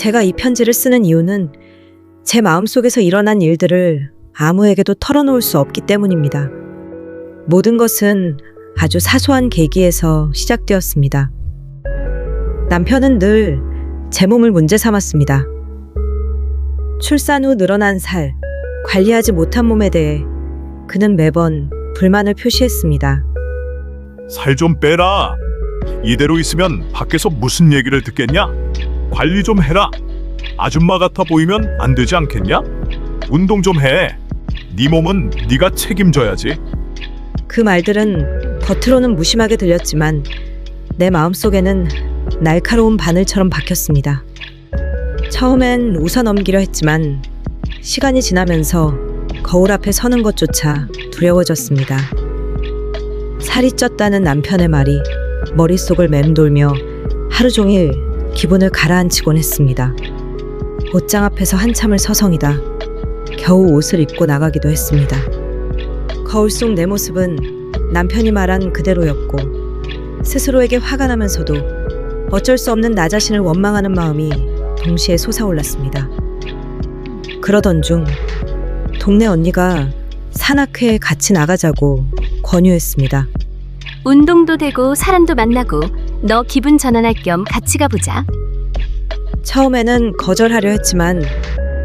제가 이 편지를 쓰는 이유는 제 마음속에서 일어난 일들을 아무에게도 털어놓을 수 없기 때문입니다. 모든 것은 아주 사소한 계기에서 시작되었습니다. 남편은 늘 제 몸을 문제 삼았습니다. 출산 후 늘어난 살, 관리하지 못한 몸에 대해 그는 매번 불만을 표시했습니다. 살 좀 빼라. 이대로 있으면 밖에서 무슨 얘기를 듣겠냐? 관리 좀 해라. 아줌마 같아 보이면 안 되지 않겠냐? 운동 좀 해. 네 몸은 네가 책임져야지. 그 말들은 겉으로는 무심하게 들렸지만 내 마음속에는 날카로운 바늘처럼 박혔습니다. 처음엔 웃어 넘기려 했지만 시간이 지나면서 거울 앞에 서는 것조차 두려워졌습니다. 살이 쪘다는 남편의 말이 머릿속을 맴돌며 하루 종일 기분을 가라앉히곤 했습니다. 옷장 앞에서 한참을 서성이다 겨우 옷을 입고 나가기도 했습니다. 거울 속 내 모습은 남편이 말한 그대로였고 스스로에게 화가 나면서도 어쩔 수 없는 나 자신을 원망하는 마음이 동시에 솟아올랐습니다. 그러던 중 동네 언니가 산악회에 같이 나가자고 권유했습니다. 운동도 되고 사람도 만나고 너 기분 전환할 겸 같이 가보자. 처음에는 거절하려 했지만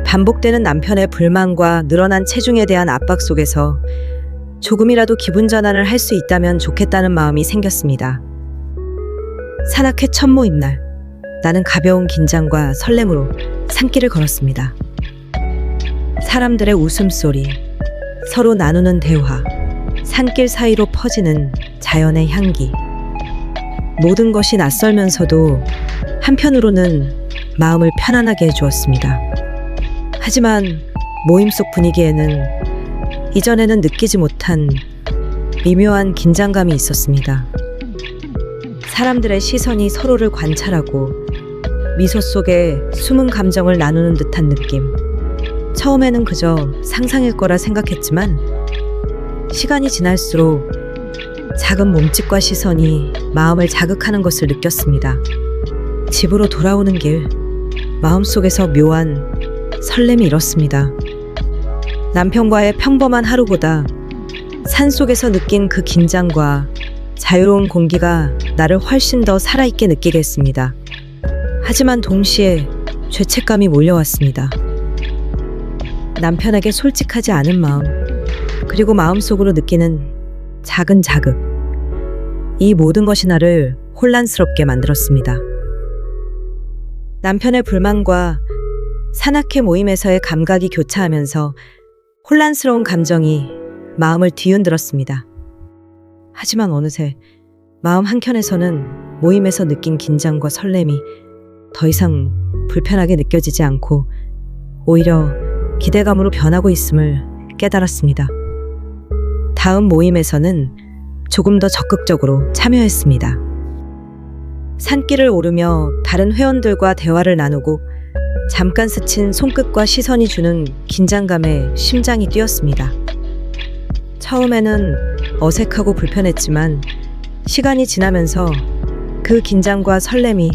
반복되는 남편의 불만과 늘어난 체중에 대한 압박 속에서 조금이라도 기분 전환을 할 수 있다면 좋겠다는 마음이 생겼습니다. 산악회 첫 모임 날, 나는 가벼운 긴장과 설렘으로 산길을 걸었습니다. 사람들의 웃음소리, 서로 나누는 대화, 산길 사이로 퍼지는 자연의 향기. 모든 것이 낯설면서도 한편으로는 마음을 편안하게 해주었습니다. 하지만 모임 속 분위기에는 이전에는 느끼지 못한 미묘한 긴장감이 있었습니다. 사람들의 시선이 서로를 관찰하고 미소 속에 숨은 감정을 나누는 듯한 느낌. 처음에는 그저 상상일 거라 생각했지만 시간이 지날수록 작은 몸짓과 시선이 마음을 자극하는 것을 느꼈습니다. 집으로 돌아오는 길, 마음속에서 묘한 설렘이 일었습니다. 남편과의 평범한 하루보다 산속에서 느낀 그 긴장과 자유로운 공기가 나를 훨씬 더 살아있게 느끼게 했습니다. 하지만 동시에 죄책감이 몰려왔습니다. 남편에게 솔직하지 않은 마음, 그리고 마음속으로 느끼는 작은 자극. 이 모든 것이 나를 혼란스럽게 만들었습니다. 남편의 불만과 산악회 모임에서의 감각이 교차하면서 혼란스러운 감정이 마음을 뒤흔들었습니다. 하지만 어느새 마음 한켠에서는 모임에서 느낀 긴장과 설렘이 더 이상 불편하게 느껴지지 않고 오히려 기대감으로 변하고 있음을 깨달았습니다. 다음 모임에서는 조금 더 적극적으로 참여했습니다. 산길을 오르며 다른 회원들과 대화를 나누고 잠깐 스친 손끝과 시선이 주는 긴장감에 심장이 뛰었습니다. 처음에는 어색하고 불편했지만 시간이 지나면서 그 긴장과 설렘이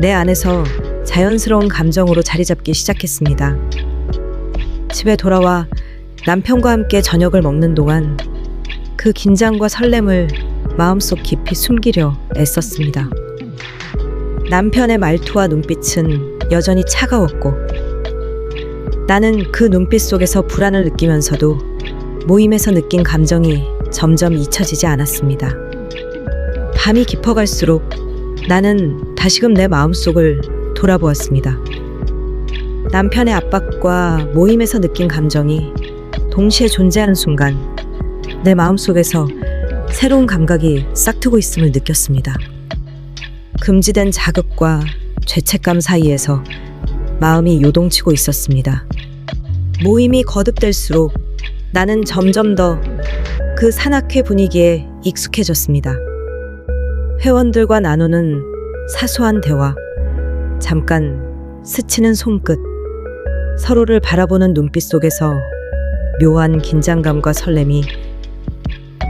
내 안에서 자연스러운 감정으로 자리 잡기 시작했습니다. 집에 돌아와 남편과 함께 저녁을 먹는 동안 그 긴장과 설렘을 마음속 깊이 숨기려 애썼습니다. 남편의 말투와 눈빛은 여전히 차가웠고 나는 그 눈빛 속에서 불안을 느끼면서도 모임에서 느낀 감정이 점점 잊혀지지 않았습니다. 밤이 깊어갈수록 나는 다시금 내 마음속을 돌아보았습니다. 남편의 압박과 모임에서 느낀 감정이 동시에 존재하는 순간 내 마음속에서 새로운 감각이 싹트고 있음을 느꼈습니다. 금지된 자극과 죄책감 사이에서 마음이 요동치고 있었습니다. 모임이 거듭될수록 나는 점점 더 그 산악회 분위기에 익숙해졌습니다. 회원들과 나누는 사소한 대화, 잠깐 스치는 손끝, 서로를 바라보는 눈빛 속에서 묘한 긴장감과 설렘이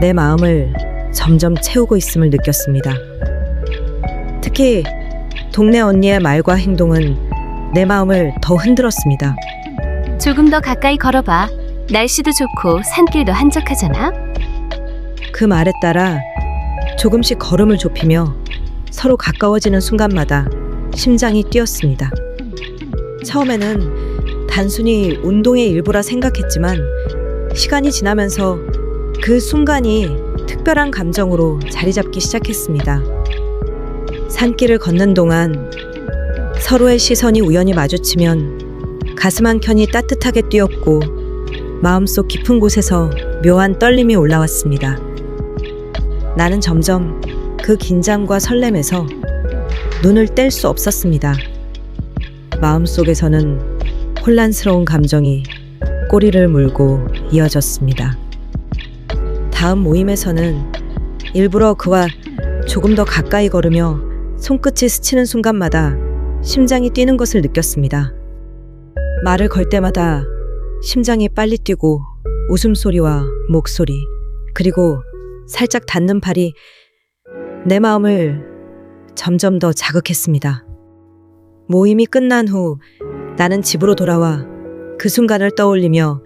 내 마음을 점점 채우고 있음을 느꼈습니다. 특히 동네 언니의 말과 행동은 내 마음을 더 흔들었습니다. 조금 더 가까이 걸어봐. 날씨도 좋고 산길도 한적하잖아. 그 말에 따라 조금씩 걸음을 좁히며 서로 가까워지는 순간마다 심장이 뛰었습니다. 처음에는 단순히 운동의 일부라 생각했지만 시간이 지나면서 그 순간이 특별한 감정으로 자리 잡기 시작했습니다. 산길을 걷는 동안 서로의 시선이 우연히 마주치면 가슴 한 켠이 따뜻하게 뛰었고 마음속 깊은 곳에서 묘한 떨림이 올라왔습니다. 나는 점점 그 긴장과 설렘에서 눈을 뗄 수 없었습니다. 마음속에서는 혼란스러운 감정이 꼬리를 물고 이어졌습니다. 다음 모임에서는 일부러 그와 조금 더 가까이 걸으며 손끝이 스치는 순간마다 심장이 뛰는 것을 느꼈습니다. 말을 걸 때마다 심장이 빨리 뛰고 웃음소리와 목소리, 그리고 살짝 닿는 팔이 내 마음을 점점 더 자극했습니다. 모임이 끝난 후 나는 집으로 돌아와 그 순간을 떠올리며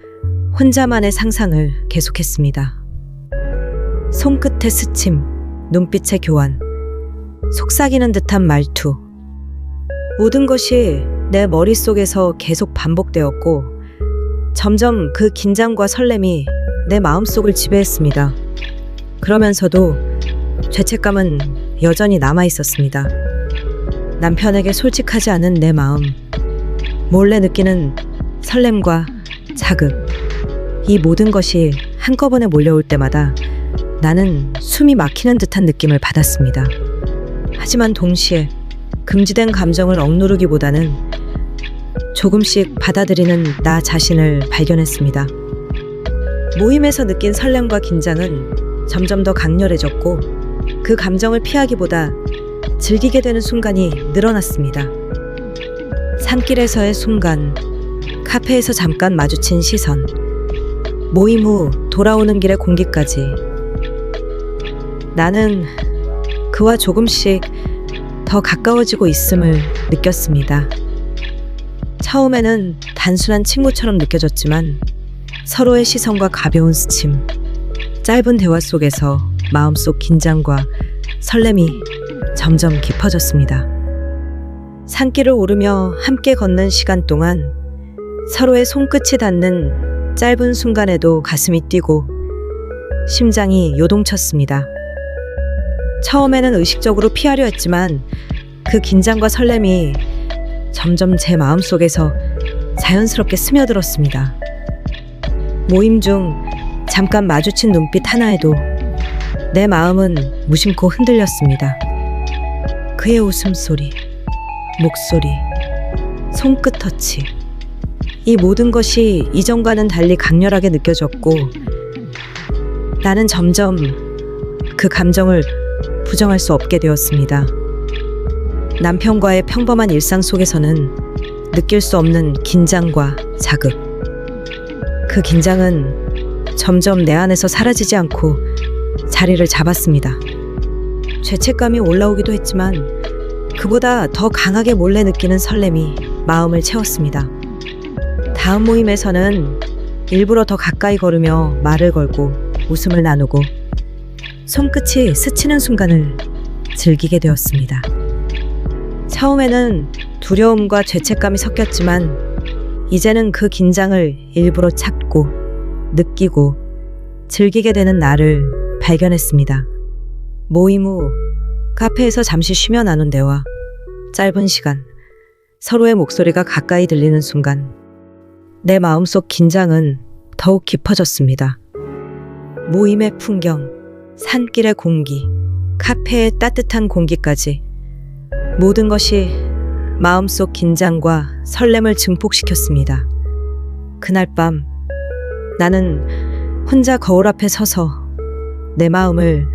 혼자만의 상상을 계속했습니다. 손끝의 스침, 눈빛의 교환, 속삭이는 듯한 말투. 모든 것이 내 머릿속에서 계속 반복되었고, 점점 그 긴장과 설렘이 내 마음속을 지배했습니다. 그러면서도 죄책감은 여전히 남아 있었습니다. 남편에게 솔직하지 않은 내 마음, 몰래 느끼는 설렘과 자극, 이 모든 것이 한꺼번에 몰려올 때마다 나는 숨이 막히는 듯한 느낌을 받았습니다. 하지만 동시에 금지된 감정을 억누르기보다는 조금씩 받아들이는 나 자신을 발견했습니다. 모임에서 느낀 설렘과 긴장은 점점 더 강렬해졌고 그 감정을 피하기보다 즐기게 되는 순간이 늘어났습니다. 산길에서의 순간, 카페에서 잠깐 마주친 시선, 모임 후 돌아오는 길의 공기까지 나는 그와 조금씩 더 가까워지고 있음을 느꼈습니다. 처음에는 단순한 친구처럼 느껴졌지만 서로의 시선과 가벼운 스침, 짧은 대화 속에서 마음속 긴장과 설렘이 점점 깊어졌습니다. 산길을 오르며 함께 걷는 시간 동안 서로의 손끝이 닿는 짧은 순간에도 가슴이 뛰고 심장이 요동쳤습니다. 처음에는 의식적으로 피하려 했지만 그 긴장과 설렘이 점점 제 마음 속에서 자연스럽게 스며들었습니다. 모임 중 잠깐 마주친 눈빛 하나에도 내 마음은 무심코 흔들렸습니다. 그의 웃음소리, 목소리, 손끝 터치. 이 모든 것이 이전과는 달리 강렬하게 느껴졌고 나는 점점 그 감정을 부정할 수 없게 되었습니다. 남편과의 평범한 일상 속에서는 느낄 수 없는 긴장과 자극. 그 긴장은 점점 내 안에서 사라지지 않고 자리를 잡았습니다. 죄책감이 올라오기도 했지만 그보다 더 강하게 몰래 느끼는 설렘이 마음을 채웠습니다. 다음 모임에서는 일부러 더 가까이 걸으며 말을 걸고 웃음을 나누고 손끝이 스치는 순간을 즐기게 되었습니다. 처음에는 두려움과 죄책감이 섞였지만 이제는 그 긴장을 일부러 찾고 느끼고 즐기게 되는 나를 발견했습니다. 모임 후 카페에서 잠시 쉬며 나눈 대화, 짧은 시간, 서로의 목소리가 가까이 들리는 순간 내 마음속 긴장은 더욱 깊어졌습니다. 모임의 풍경, 산길의 공기, 카페의 따뜻한 공기까지 모든 것이 마음속 긴장과 설렘을 증폭시켰습니다. 그날 밤 나는 혼자 거울 앞에 서서 내 마음을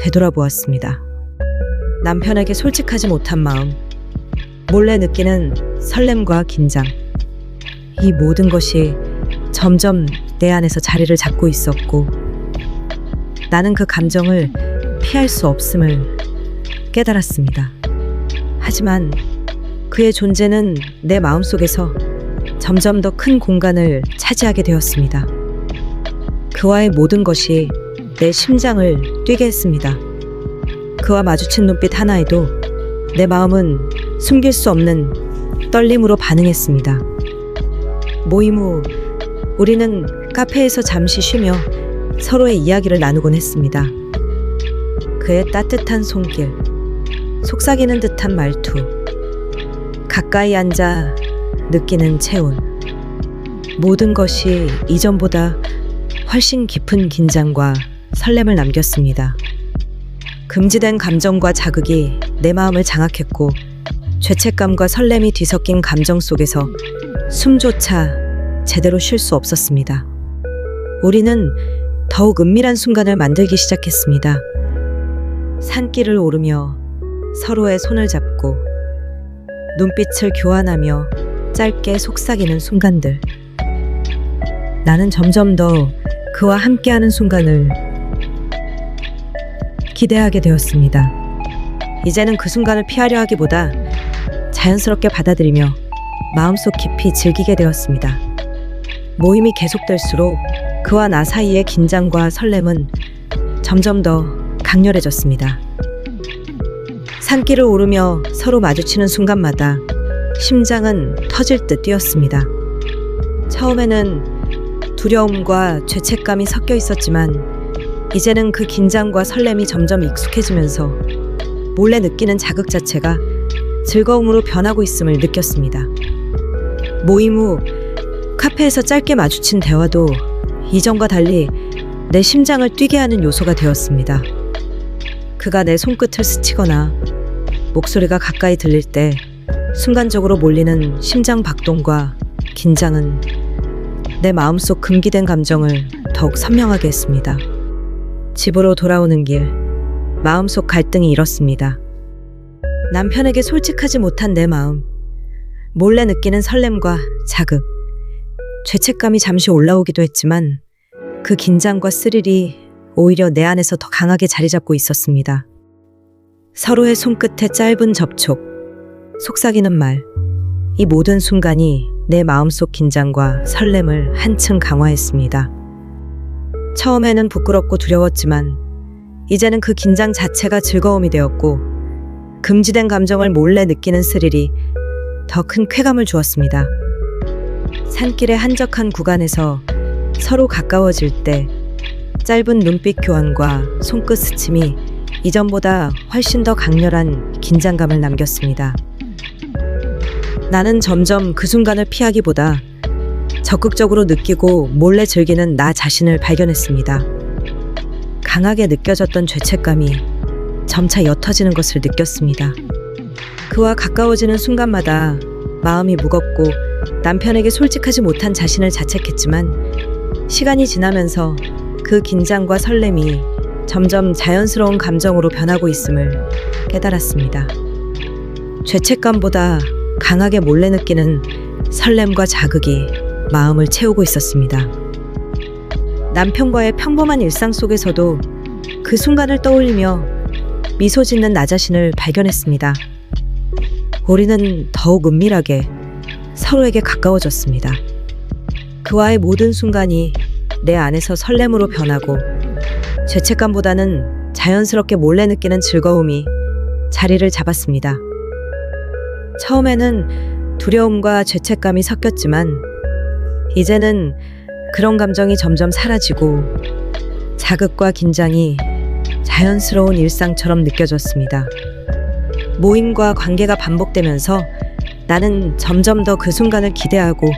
되돌아보았습니다. 남편에게 솔직하지 못한 마음, 몰래 느끼는 설렘과 긴장. 이 모든 것이 점점 내 안에서 자리를 잡고 있었고, 나는 그 감정을 피할 수 없음을 깨달았습니다. 하지만 그의 존재는 내 마음속에서 점점 더 큰 공간을 차지하게 되었습니다. 그와의 모든 것이 내 심장을 뛰게 했습니다. 그와 마주친 눈빛 하나에도 내 마음은 숨길 수 없는 떨림으로 반응했습니다. 모임 후 우리는 카페에서 잠시 쉬며 서로의 이야기를 나누곤 했습니다. 그의 따뜻한 손길, 속삭이는 듯한 말투, 가까이 앉아 느끼는 체온. 모든 것이 이전보다 훨씬 깊은 긴장과 설렘을 남겼습니다. 금지된 감정과 자극이 내 마음을 장악했고 죄책감과 설렘이 뒤섞인 감정 속에서 숨조차 제대로 쉴 수 없었습니다. 우리는 더욱 은밀한 순간을 만들기 시작했습니다. 산길을 오르며 서로의 손을 잡고 눈빛을 교환하며 짧게 속삭이는 순간들. 나는 점점 더 그와 함께하는 순간을 기대하게 되었습니다. 이제는 그 순간을 피하려 하기보다 자연스럽게 받아들이며 마음속 깊이 즐기게 되었습니다. 모임이 계속될수록 그와 나 사이의 긴장과 설렘은 점점 더 강렬해졌습니다. 산길을 오르며 서로 마주치는 순간마다 심장은 터질 듯 뛰었습니다. 처음에는 두려움과 죄책감이 섞여 있었지만 이제는 그 긴장과 설렘이 점점 익숙해지면서 몰래 느끼는 자극 자체가 즐거움으로 변하고 있음을 느꼈습니다. 모임 후 카페에서 짧게 마주친 대화도 이전과 달리 내 심장을 뛰게 하는 요소가 되었습니다. 그가 내 손끝을 스치거나 목소리가 가까이 들릴 때 순간적으로 몰리는 심장 박동과 긴장은 내 마음속 금기된 감정을 더욱 선명하게 했습니다. 집으로 돌아오는 길, 마음속 갈등이 일었습니다. 남편에게 솔직하지 못한 내 마음, 몰래 느끼는 설렘과 자극, 죄책감이 잠시 올라오기도 했지만 그 긴장과 스릴이 오히려 내 안에서 더 강하게 자리 잡고 있었습니다. 서로의 손끝에 짧은 접촉, 속삭이는 말, 이 모든 순간이 내 마음속 긴장과 설렘을 한층 강화했습니다. 처음에는 부끄럽고 두려웠지만 이제는 그 긴장 자체가 즐거움이 되었고 금지된 감정을 몰래 느끼는 스릴이 더 큰 쾌감을 주었습니다. 산길의 한적한 구간에서 서로 가까워질 때 짧은 눈빛 교환과 손끝 스침이 이전보다 훨씬 더 강렬한 긴장감을 남겼습니다. 나는 점점 그 순간을 피하기보다 적극적으로 느끼고 몰래 즐기는 나 자신을 발견했습니다. 강하게 느껴졌던 죄책감이 점차 옅어지는 것을 느꼈습니다. 그와 가까워지는 순간마다 마음이 무겁고 남편에게 솔직하지 못한 자신을 자책했지만 시간이 지나면서 그 긴장과 설렘이 점점 자연스러운 감정으로 변하고 있음을 깨달았습니다. 죄책감보다 강하게 몰래 느끼는 설렘과 자극이 마음을 채우고 있었습니다. 남편과의 평범한 일상 속에서도 그 순간을 떠올리며 미소 짓는 나 자신을 발견했습니다. 우리는 더욱 은밀하게 서로에게 가까워졌습니다. 그와의 모든 순간이 내 안에서 설렘으로 변하고 죄책감보다는 자연스럽게 몰래 느끼는 즐거움이 자리를 잡았습니다. 처음에는 두려움과 죄책감이 섞였지만 이제는 그런 감정이 점점 사라지고 자극과 긴장이 자연스러운 일상처럼 느껴졌습니다. 모임과 관계가 반복되면서 나는 점점 더 그 순간을 기대하고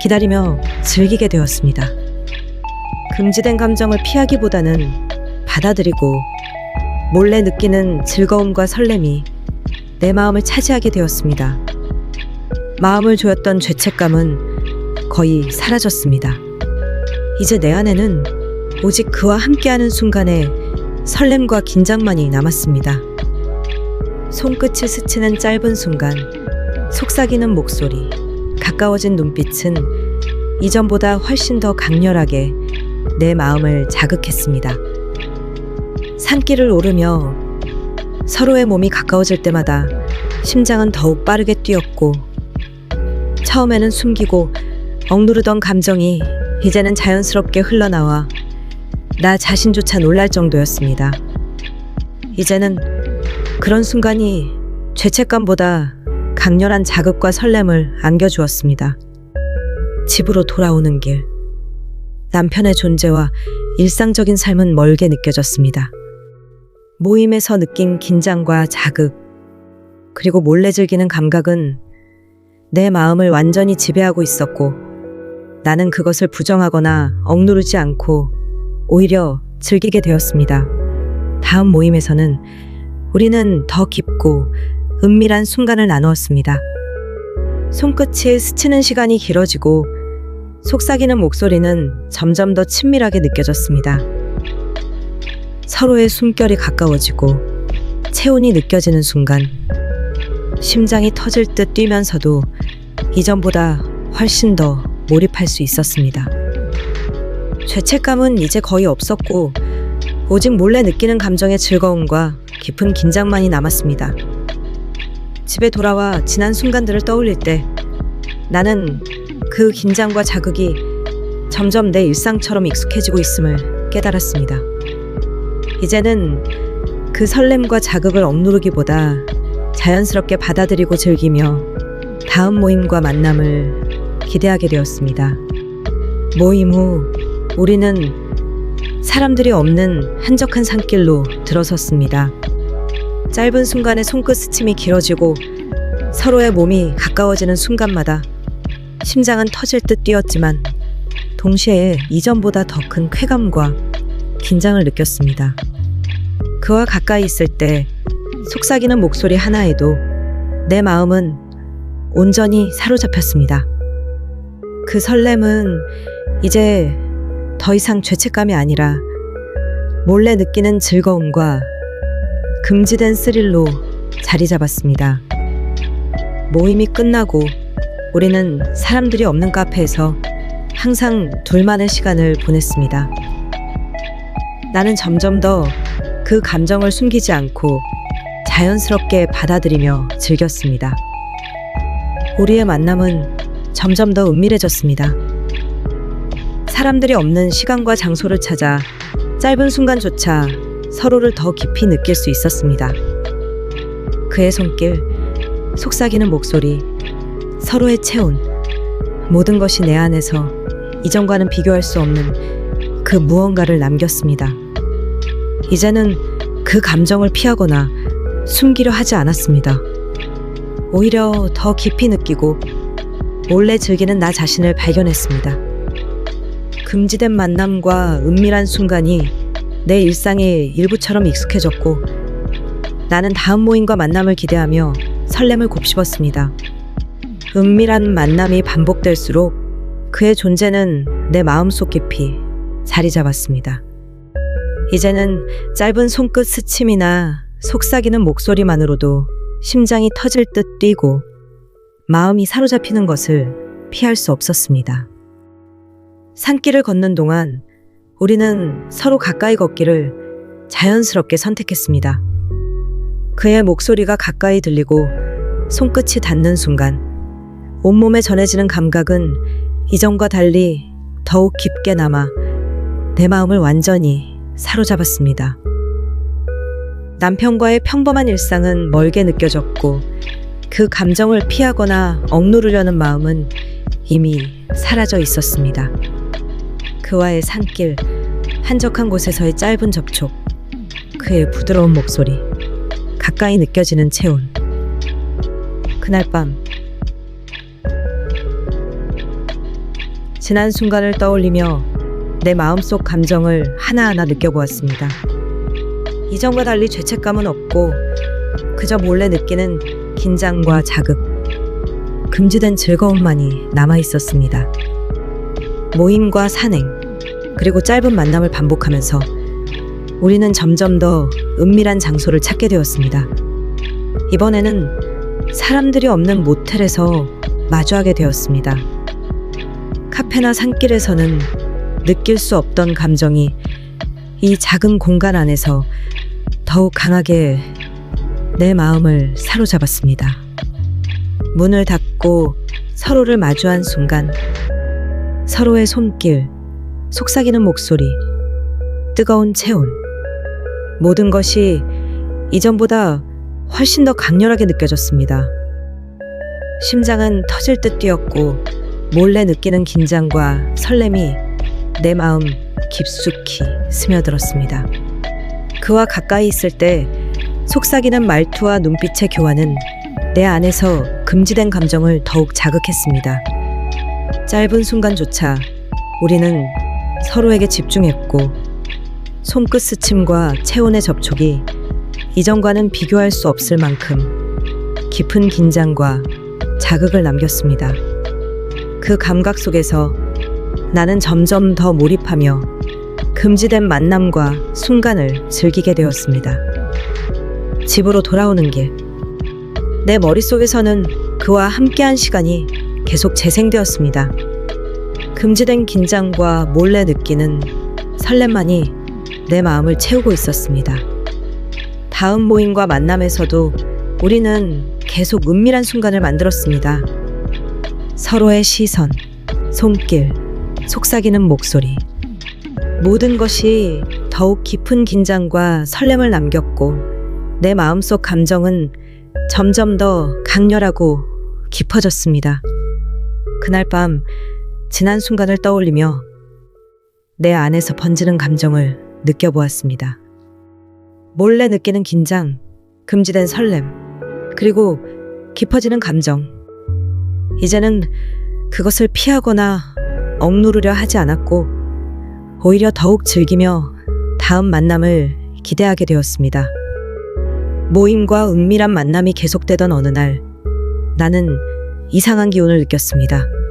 기다리며 즐기게 되었습니다. 금지된 감정을 피하기보다는 받아들이고 몰래 느끼는 즐거움과 설렘이 내 마음을 차지하게 되었습니다. 마음을 조였던 죄책감은 거의 사라졌습니다. 이제 내 안에는 오직 그와 함께하는 순간에 설렘과 긴장만이 남았습니다. 손끝을 스치는 짧은 순간, 속삭이는 목소리, 가까워진 눈빛은 이전보다 훨씬 더 강렬하게 내 마음을 자극했습니다. 산길을 오르며 서로의 몸이 가까워질 때마다 심장은 더욱 빠르게 뛰었고 처음에는 숨기고 억누르던 감정이 이제는 자연스럽게 흘러나와 나 자신조차 놀랄 정도였습니다. 이제는 그런 순간이 죄책감보다 강렬한 자극과 설렘을 안겨주었습니다. 집으로 돌아오는 길. 남편의 존재와 일상적인 삶은 멀게 느껴졌습니다. 모임에서 느낀 긴장과 자극, 그리고 몰래 즐기는 감각은 내 마음을 완전히 지배하고 있었고, 나는 그것을 부정하거나 억누르지 않고 오히려 즐기게 되었습니다. 다음 모임에서는 우리는 더 깊고 은밀한 순간을 나누었습니다. 손끝이 스치는 시간이 길어지고 속삭이는 목소리는 점점 더 친밀하게 느껴졌습니다. 서로의 숨결이 가까워지고 체온이 느껴지는 순간 심장이 터질 듯 뛰면서도 이전보다 훨씬 더 몰입할 수 있었습니다. 죄책감은 이제 거의 없었고 오직 몰래 느끼는 감정의 즐거움과 깊은 긴장만이 남았습니다. 집에 돌아와 지난 순간들을 떠올릴 때 나는 그 긴장과 자극이 점점 내 일상처럼 익숙해지고 있음을 깨달았습니다. 이제는 그 설렘과 자극을 억누르기보다 자연스럽게 받아들이고 즐기며 다음 모임과 만남을 기대하게 되었습니다. 모임 후 우리는 사람들이 없는 한적한 산길로 들어섰습니다. 짧은 순간에 손끝 스침이 길어지고 서로의 몸이 가까워지는 순간마다 심장은 터질 듯 뛰었지만 동시에 이전보다 더 큰 쾌감과 긴장을 느꼈습니다. 그와 가까이 있을 때 속삭이는 목소리 하나에도 내 마음은 온전히 사로잡혔습니다. 그 설렘은 이제 더 이상 죄책감이 아니라 몰래 느끼는 즐거움과 금지된 스릴로 자리 잡았습니다. 모임이 끝나고 우리는 사람들이 없는 카페에서 항상 둘만의 시간을 보냈습니다. 나는 점점 더 그 감정을 숨기지 않고 자연스럽게 받아들이며 즐겼습니다. 우리의 만남은 점점 더 은밀해졌습니다. 사람들이 없는 시간과 장소를 찾아 짧은 순간조차 서로를 더 깊이 느낄 수 있었습니다. 그의 손길, 속삭이는 목소리, 서로의 체온, 모든 것이 내 안에서 이전과는 비교할 수 없는 그 무언가를 남겼습니다. 이제는 그 감정을 피하거나 숨기려 하지 않았습니다. 오히려 더 깊이 느끼고 몰래 즐기는 나 자신을 발견했습니다. 금지된 만남과 은밀한 순간이 내 일상의 일부처럼 익숙해졌고 나는 다음 모임과 만남을 기대하며 설렘을 곱씹었습니다. 은밀한 만남이 반복될수록 그의 존재는 내 마음속 깊이 자리 잡았습니다. 이제는 짧은 손끝 스침이나 속삭이는 목소리만으로도 심장이 터질 듯 뛰고 마음이 사로잡히는 것을 피할 수 없었습니다. 산길을 걷는 동안 우리는 서로 가까이 걷기를 자연스럽게 선택했습니다. 그의 목소리가 가까이 들리고 손끝이 닿는 순간 온몸에 전해지는 감각은 이전과 달리 더욱 깊게 남아 내 마음을 완전히 사로잡았습니다. 남편과의 평범한 일상은 멀게 느껴졌고 그 감정을 피하거나 억누르려는 마음은 이미 사라져 있었습니다. 그와의 산길, 한적한 곳에서의 짧은 접촉, 그의 부드러운 목소리, 가까이 느껴지는 체온. 그날 밤, 지난 순간을 떠올리며 내 마음속 감정을 하나하나 느껴보았습니다. 이전과 달리 죄책감은 없고 그저 몰래 느끼는 긴장과 자극, 금지된 즐거움만이 남아 있었습니다. 모임과 산행, 그리고 짧은 만남을 반복하면서 우리는 점점 더 은밀한 장소를 찾게 되었습니다. 이번에는 사람들이 없는 모텔에서 마주하게 되었습니다. 카페나 산길에서는 느낄 수 없던 감정이 이 작은 공간 안에서 더욱 강하게 내 마음을 사로잡았습니다. 문을 닫고 서로를 마주한 순간 서로의 손길, 속삭이는 목소리, 뜨거운 체온. 모든 것이 이전보다 훨씬 더 강렬하게 느껴졌습니다. 심장은 터질 듯 뛰었고 몰래 느끼는 긴장과 설렘이 내 마음 깊숙이 스며들었습니다. 그와 가까이 있을 때 속삭이는 말투와 눈빛의 교환은 내 안에서 금지된 감정을 더욱 자극했습니다. 짧은 순간조차 우리는 서로에게 집중했고 손끝 스침과 체온의 접촉이 이전과는 비교할 수 없을 만큼 깊은 긴장과 자극을 남겼습니다. 그 감각 속에서 나는 점점 더 몰입하며 금지된 만남과 순간을 즐기게 되었습니다. 집으로 돌아오는 길. 내 머릿속에서는 그와 함께한 시간이 계속 재생되었습니다. 금지된 긴장과 몰래 느끼는 설렘만이 내 마음을 채우고 있었습니다. 다음 모임과 만남에서도 우리는 계속 은밀한 순간을 만들었습니다. 서로의 시선, 손길, 속삭이는 목소리. 모든 것이 더욱 깊은 긴장과 설렘을 남겼고 내 마음속 감정은 점점 더 강렬하고 깊어졌습니다. 그날 밤 지난 순간을 떠올리며 내 안에서 번지는 감정을 느껴보았습니다. 몰래 느끼는 긴장, 금지된 설렘, 그리고 깊어지는 감정. 이제는 그것을 피하거나 억누르려 하지 않았고, 오히려 더욱 즐기며 다음 만남을 기대하게 되었습니다. 모임과 은밀한 만남이 계속되던 어느 날, 나는 이상한 기운을 느꼈습니다.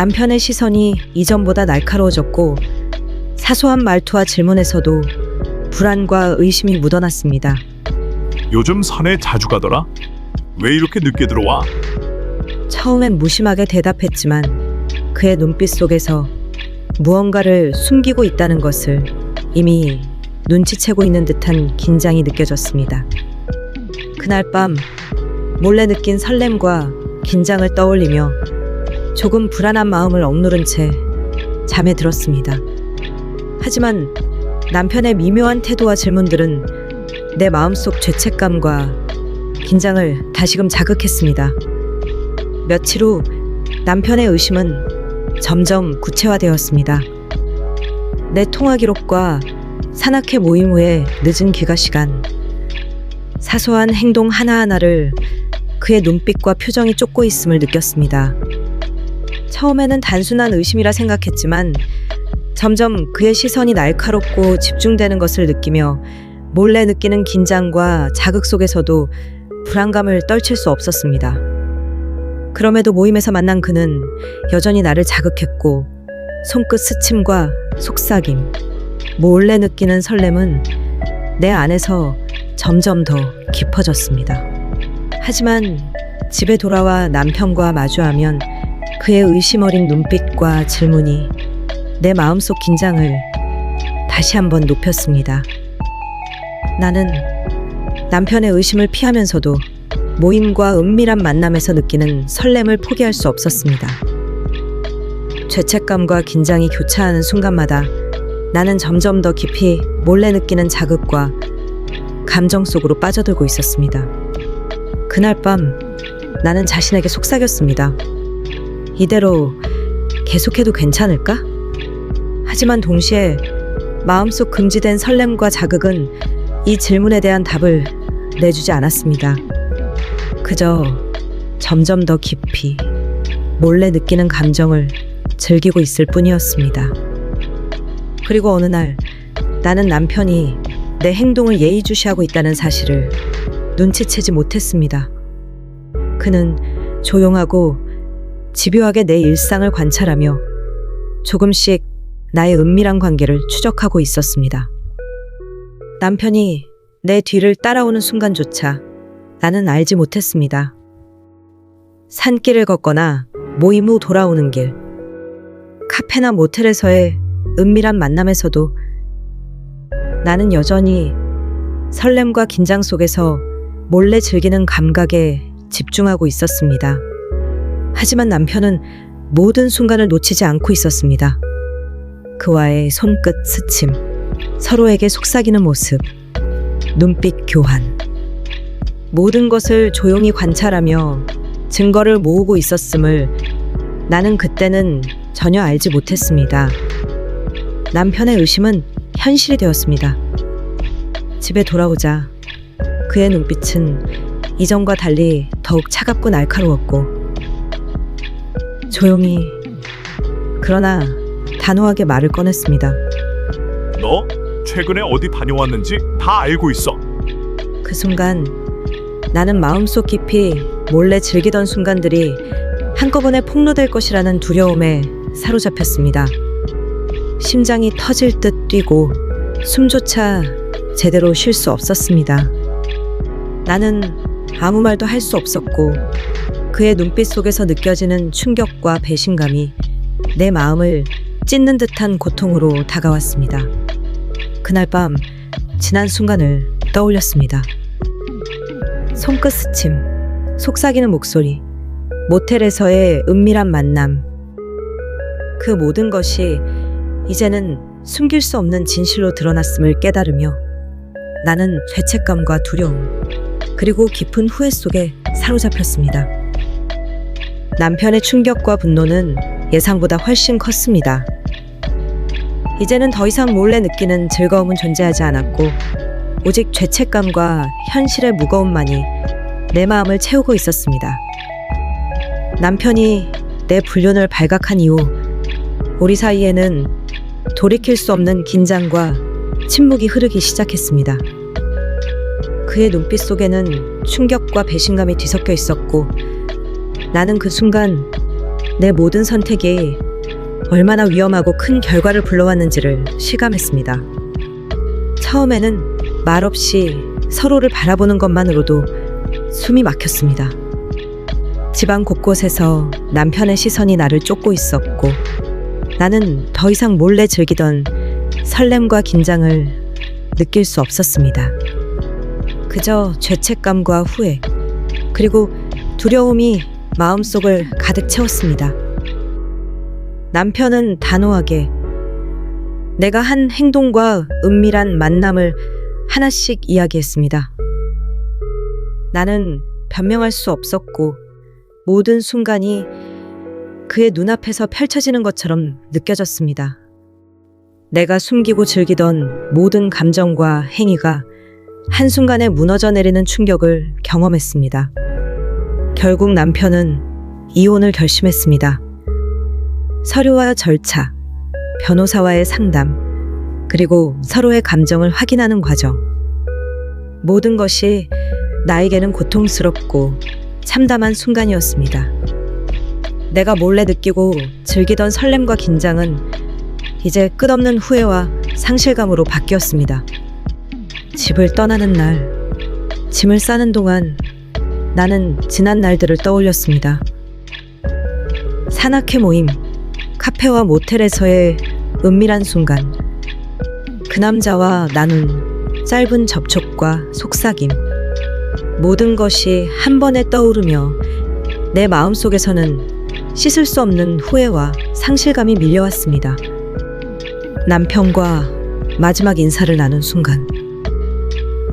남편의 시선이 이전보다 날카로워졌고, 사소한 말투와 질문에서도 불안과 의심이 묻어났습니다. 요즘 산에 자주 가더라? 왜 이렇게 늦게 들어와? 처음엔 무심하게 대답했지만 그의 눈빛 속에서 무언가를 숨기고 있다는 것을 이미 눈치채고 있는 듯한 긴장이 느껴졌습니다. 그날 밤 몰래 느낀 설렘과 긴장을 떠올리며 조금 불안한 마음을 억누른 채 잠에 들었습니다. 하지만 남편의 미묘한 태도와 질문들은 내 마음속 죄책감과 긴장을 다시금 자극했습니다. 며칠 후 남편의 의심은 점점 구체화되었습니다. 내 통화 기록과 산악회 모임 후의 늦은 귀가 시간, 사소한 행동 하나하나를 그의 눈빛과 표정이 쫓고 있음을 느꼈습니다. 처음에는 단순한 의심이라 생각했지만 점점 그의 시선이 날카롭고 집중되는 것을 느끼며 몰래 느끼는 긴장과 자극 속에서도 불안감을 떨칠 수 없었습니다. 그럼에도 모임에서 만난 그는 여전히 나를 자극했고 손끝 스침과 속삭임, 몰래 느끼는 설렘은 내 안에서 점점 더 깊어졌습니다. 하지만 집에 돌아와 남편과 마주하면 그의 의심 어린 눈빛과 질문이 내 마음속 긴장을 다시 한번 높였습니다. 나는 남편의 의심을 피하면서도 모임과 은밀한 만남에서 느끼는 설렘을 포기할 수 없었습니다. 죄책감과 긴장이 교차하는 순간마다 나는 점점 더 깊이 몰래 느끼는 자극과 감정 속으로 빠져들고 있었습니다. 그날 밤 나는 자신에게 속삭였습니다. 이대로 계속해도 괜찮을까? 하지만 동시에 마음속 금지된 설렘과 자극은 이 질문에 대한 답을 내주지 않았습니다. 그저 점점 더 깊이 몰래 느끼는 감정을 즐기고 있을 뿐이었습니다. 그리고 어느 날 나는 남편이 내 행동을 예의주시하고 있다는 사실을 눈치채지 못했습니다. 그는 조용하고 집요하게 내 일상을 관찰하며 조금씩 나의 은밀한 관계를 추적하고 있었습니다. 남편이 내 뒤를 따라오는 순간조차 나는 알지 못했습니다. 산길을 걷거나 모임 후 돌아오는 길, 카페나 모텔에서의 은밀한 만남에서도 나는 여전히 설렘과 긴장 속에서 몰래 즐기는 감각에 집중하고 있었습니다. 하지만 남편은 모든 순간을 놓치지 않고 있었습니다. 그와의 손끝 스침, 서로에게 속삭이는 모습, 눈빛 교환. 모든 것을 조용히 관찰하며 증거를 모으고 있었음을 나는 그때는 전혀 알지 못했습니다. 남편의 의심은 현실이 되었습니다. 집에 돌아오자 그의 눈빛은 이전과 달리 더욱 차갑고 날카로웠고 조용히 그러나 단호하게 말을 꺼냈습니다. 너 최근에 어디 다녀왔는지 다 알고 있어. 그 순간 나는 마음속 깊이 몰래 즐기던 순간들이 한꺼번에 폭로될 것이라는 두려움에 사로잡혔습니다. 심장이 터질 듯 뛰고 숨조차 제대로 쉴 수 없었습니다. 나는 아무 말도 할 수 없었고 그의 눈빛 속에서 느껴지는 충격과 배신감이 내 마음을 찢는 듯한 고통으로 다가왔습니다. 그날 밤 지난 순간을 떠올렸습니다. 손끝 스침, 속삭이는 목소리, 모텔에서의 은밀한 만남. 그 모든 것이 이제는 숨길 수 없는 진실로 드러났음을 깨달으며 나는 죄책감과 두려움, 그리고 깊은 후회 속에 사로잡혔습니다. 남편의 충격과 분노는 예상보다 훨씬 컸습니다. 이제는 더 이상 몰래 느끼는 즐거움은 존재하지 않았고, 오직 죄책감과 현실의 무거움만이 내 마음을 채우고 있었습니다. 남편이 내 불륜을 발각한 이후 우리 사이에는 돌이킬 수 없는 긴장과 침묵이 흐르기 시작했습니다. 그의 눈빛 속에는 충격과 배신감이 뒤섞여 있었고 나는 그 순간 내 모든 선택이 얼마나 위험하고 큰 결과를 불러왔는지를 실감했습니다. 처음에는 말없이 서로를 바라보는 것만으로도 숨이 막혔습니다. 집안 곳곳에서 남편의 시선이 나를 쫓고 있었고 나는 더 이상 몰래 즐기던 설렘과 긴장을 느낄 수 없었습니다. 그저 죄책감과 후회, 그리고 두려움이 마음속을 가득 채웠습니다. 남편은 단호하게 내가 한 행동과 은밀한 만남을 하나씩 이야기했습니다. 나는 변명할 수 없었고 모든 순간이 그의 눈앞에서 펼쳐지는 것처럼 느껴졌습니다. 내가 숨기고 즐기던 모든 감정과 행위가 한순간에 무너져 내리는 충격을 경험했습니다. 결국 남편은 이혼을 결심했습니다. 서류와 절차, 변호사와의 상담, 그리고 서로의 감정을 확인하는 과정. 모든 것이 나에게는 고통스럽고 참담한 순간이었습니다. 내가 몰래 느끼고 즐기던 설렘과 긴장은 이제 끝없는 후회와 상실감으로 바뀌었습니다. 집을 떠나는 날, 짐을 싸는 동안 나는 지난 날들을 떠올렸습니다. 산악회 모임, 카페와 모텔에서의 은밀한 순간, 그 남자와 나눈 짧은 접촉과 속삭임, 모든 것이 한 번에 떠오르며 내 마음속에서는 씻을 수 없는 후회와 상실감이 밀려왔습니다. 남편과 마지막 인사를 나눈 순간,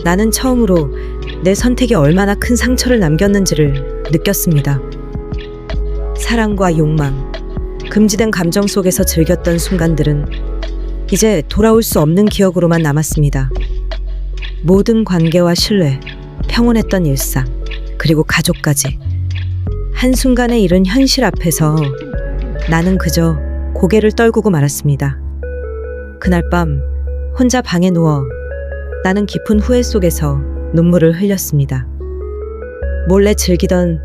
나는 처음으로 내 선택이 얼마나 큰 상처를 남겼는지를 느꼈습니다. 사랑과 욕망, 금지된 감정 속에서 즐겼던 순간들은 이제 돌아올 수 없는 기억으로만 남았습니다. 모든 관계와 신뢰, 평온했던 일상, 그리고 가족까지. 한순간에 이른 현실 앞에서 나는 그저 고개를 떨구고 말았습니다. 그날 밤 혼자 방에 누워 나는 깊은 후회 속에서 눈물을 흘렸습니다. 몰래 즐기던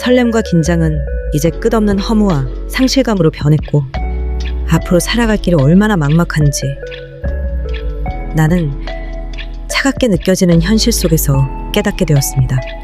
설렘과 긴장은 이제 끝없는 허무와 상실감으로 변했고 앞으로 살아갈 길이 얼마나 막막한지 나는 차갑게 느껴지는 현실 속에서 깨닫게 되었습니다.